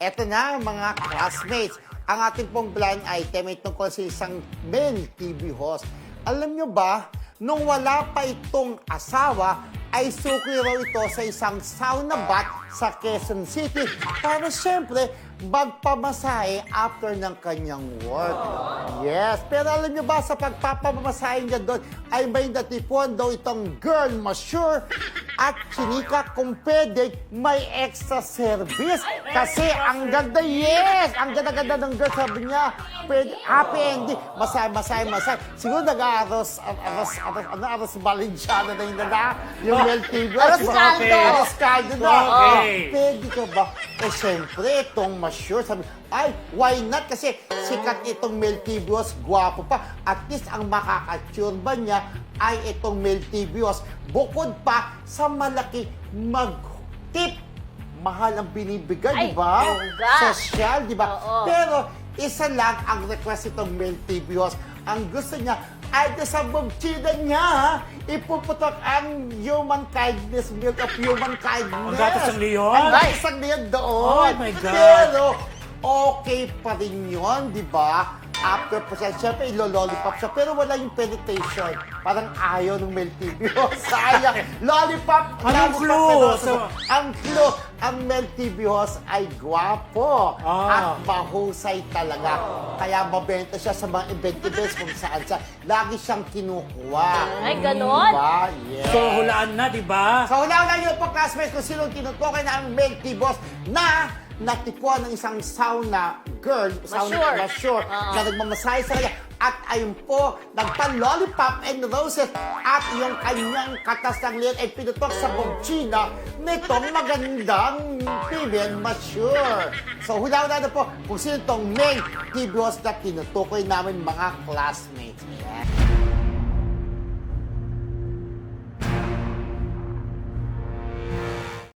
Eto na mga classmates. Ang ating pong blind item ay tungkol sa isang men TV host. Alam nyo ba, nung wala pa itong asawa, ay suki raw ito sa isang sauna bath sa Quezon City para siyempre magpamasahe after ng kanyang work. Yes, pero alam nyo ba sa pagpapamasahe niya doon ay may natipuan daw itong girl mature at chinika kung pwede may extra service. Kasi ang ganda, yes! Ang ganda-ganda ng girl, sabi niya, pwede, happy ending, masay, masay, masay. Siguro nag-aaros, aros, aros, ano, aros Valenciana na yun na, yung Mel TV. Aros caldo. Aros caldo na. Okay. Oh, pwede ka ba? Eh, syempre, itong mature, sabi, ay, why not? Kasi sikat itong Mel Tibios, gwapo pa. At least ang makakatsurba niya ay itong Mel Tibios. Bukod pa sa malaki mag-tip. Mahal ang binibigay, Ay, di ba? Social, di ba? Pero isa lang ang request itong Mel Tibios. Ang gusto niya ay sa bubchida niya, ipuputok ang human kindness, milk of human kindness. Ang gatas ng leon? Ang gatas ng leon doon. Oh my God. Pero, okay pa rin yun, di ba? After siya, syempre ilo-lollipop siya, pero wala yung penetration. Parang ayaw ng Mel TV. Sayang. Lollipop. Anong clue? So- ang clue, ang Mel TV host ay gwapo Ah. at mahusay talaga. Kaya mabenta siya sa mga event-events kung saan siya. Lagi siyang kinukuha. Ay, ganon? Diba? Yes. So, hulaan na, di ba? Sa una-una yun po, classmates, kung sino tinutukoy na ang Mel T. Boss na natipuan ng isang sauna girl, sauna Mature. mature, Oo. na nagmamasahe sa kanya. At ayun po, nagpa-lollipop and roses at yung kanyang katas ng liyan ay pinutok sa bobchina nitong magandang female mature. So, hula-hula na po kung sino itong Mel T. Boss na tinutukoy namin mga classmates. Ayan.